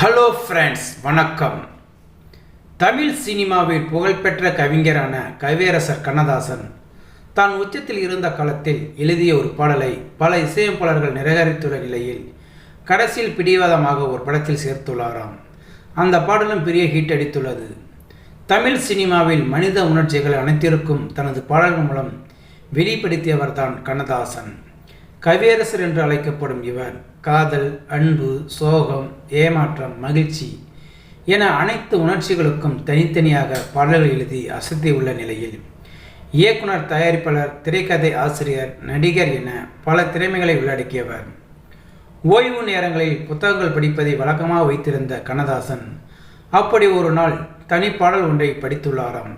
Hello friends வணக்கம். தமிழ் சினிமாவில் புகழ்பெற்ற கவிஞரான கவியரசர் கண்ணதாசன் தான் உச்சத்தில் இருந்த காலத்தில் எழுதிய ஒரு பாடலை பல இசையமைப்பாளர்கள் நிராகரித்துள்ள நிலையில் கடைசியில் பிடிவாதமாக ஒரு படத்தில் சேர்த்துள்ளாராம். அந்த பாடலும் பெரிய ஹிட் அடித்துள்ளது. தமிழ் சினிமாவில் மனித உணர்ச்சிகள் அனைத்திற்கும் தனது பாடல்கள் மூலம் வெளிப்படுத்தியவர்தான் கண்ணதாசன். கவியரசர் என்று அழைக்கப்படும் இவர் காதல் அன்பு சோகம் ஏமாற்றம் மகிழ்ச்சி என அனைத்து உணர்ச்சிகளுக்கும் தனித்தனியாக பாடல்கள் எழுதி அசத்தியுள்ள நிலையில் இயக்குனர் தயாரிப்பாளர் திரைக்கதை ஆசிரியர் நடிகர் என பல திறமைகளை உள்ளடக்கியவர். ஓய்வு நேரங்களில் புத்தகங்கள் படிப்பதை வழக்கமாக வைத்திருந்த கண்ணதாசன் அப்படி ஒரு நாள் தனிப்பாடல் ஒன்றை படித்துள்ளாராம்.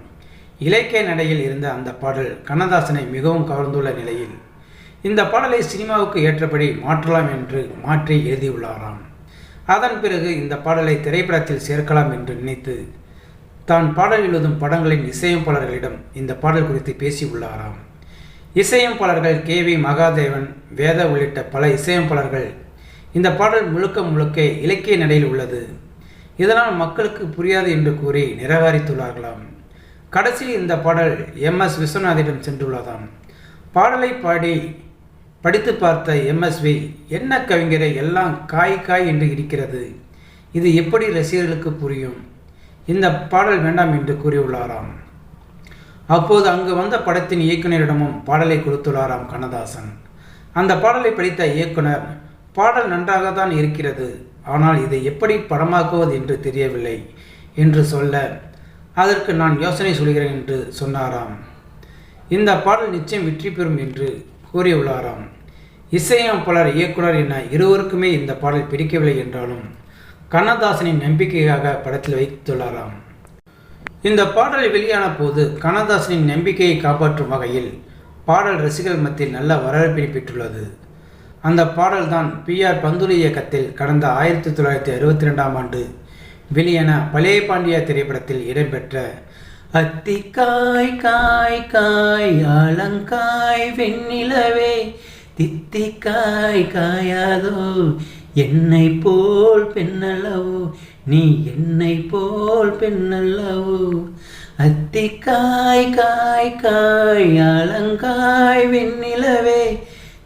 இலக்கிய நடையில் இருந்த அந்த பாடல் கண்ணதாசனை மிகவும் கவர்ந்துள்ள நிலையில் இந்த பாடலை சினிமாவுக்கு ஏற்றபடி மாற்றலாம் என்று மாற்றி எழுதியுள்ளாராம். அதன் பிறகு இந்த பாடலை திரைப்படத்தில் சேர்க்கலாம் என்று நினைத்து தான் பாடல் எழுதும் படங்களின் இசையமைப்பாளர்களிடம் இந்த பாடல் குறித்து பேசியுள்ளாராம். இசையமைப்பாளர்கள் கே வி மகாதேவன் வேத உள்ளிட்ட பல இசையமைப்பாளர்கள் இந்த பாடல் முழுக்க முழுக்க இலக்கிய நடையில் உள்ளது. இதனால் மக்களுக்கு புரியாது என்று கூறி நிராகரித்துள்ளார்களாம். கடைசியில் இந்த பாடல் எம் எஸ் விஸ்வநாதிடம் சென்றுள்ளதாம். பாடலை பாடி படித்து பார்த்த எம்எஸ்வி என்ன கவிஞரை எல்லாம் காய் காய் என்று இருக்கிறது? இது எப்படி ரசிகர்களுக்கு புரியும்? இந்த பாடல் வேண்டாம் என்று கூறியுள்ளாராம். அப்போது அங்கு வந்த படத்தின் இயக்குனரிடமும் பாடலை கொடுத்துள்ளாராம் கண்ணதாசன். அந்த பாடலை படித்த இயக்குனர் பாடல் நன்றாக தான் இருக்கிறது ஆனால் இதை எப்படி படமாக்குவது என்று தெரியவில்லை என்று சொல்ல அதற்கு நான் யோசனை சொல்கிறேன் என்று சொன்னாராம். இந்த பாடல் நிச்சயம் வெற்றி பெறும் என்று கூறியுள்ளாராம். இசையமைப்பாளர் இயக்குனர் என இருவருக்குமே இந்த பாடல் பிடிக்கவில்லை என்றாலும் கண்ணதாசனின் நம்பிக்கையாக படத்தில் வைத்துள்ளாராம். இந்த பாடல் வெளியான போது கண்ணதாசனின் நம்பிக்கையை காப்பாற்றும் வகையில் பாடல் ரசிகர்கள் மத்தியில் நல்ல வரவேற்பினை பெற்றுள்ளது. அந்த பாடல்தான் பி ஆர் பந்துலி இயக்கத்தில் கடந்த ஆயிரத்தி தொள்ளாயிரத்தி அறுபத்தி ரெண்டாம் ஆண்டு வெளியான பழைய பாண்டியா திரைப்படத்தில் இடம்பெற்ற அத்திக்காய் காய் காய் காய் ஆலங்காய் வெண்ணிலவே. தித்திக்காய் காயாதோ என்னை போல் பெண்ணல்லவோ நீ என்னை போல் பெண்ணல்லவோ. அத்திக்காய் காய் காய் ஆலங்காய் வெண்ணிலவே.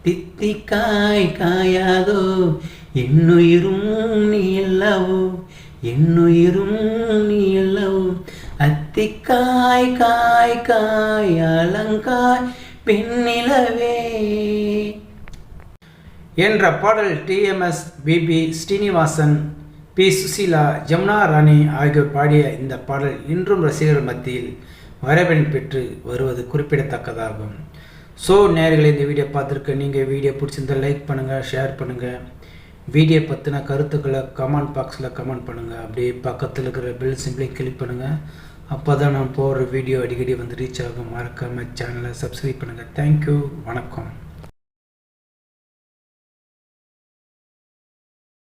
தித்திக்காய் காயாதோ என்னுயிரும் நீ அல்லவோ என்னுயிரும் நீ திக்காய் காய் காய் அலங்காய் பின்னிலவே. என்ற பாடல் TMS PB Srinivasan P Susheela Jamuna Rani ஆகியோர் பாடிய இந்த பாடல் இன்றும் ரசிகர்கள் மத்தியில் வரவேற்பு பெற்று வருவது குறிப்பிடத்தக்கதாகும். ஸோ நேர்களை இந்த வீடியோ பார்த்துருக்க நீங்கள் வீடியோ பிடிச்சிருந்தால் லைக் பண்ணுங்கள் ஷேர் பண்ணுங்கள் வீடியோ பற்றின கருத்துக்களை கமெண்ட் பாக்ஸில் கமெண்ட் பண்ணுங்கள் அப்படியே பக்கத்தில் இருக்கிற பெல் சிம்பிளையும் கிளிக் பண்ணுங்கள் அப்போ தான் நான் போடுற வீடியோ அடிக்கடி வந்து ரீச் ஆகும். மறக்காமல் சேனலை சப்ஸ்கிரைப் பண்ணுங்கள் தேங்க்யூ வணக்கம்.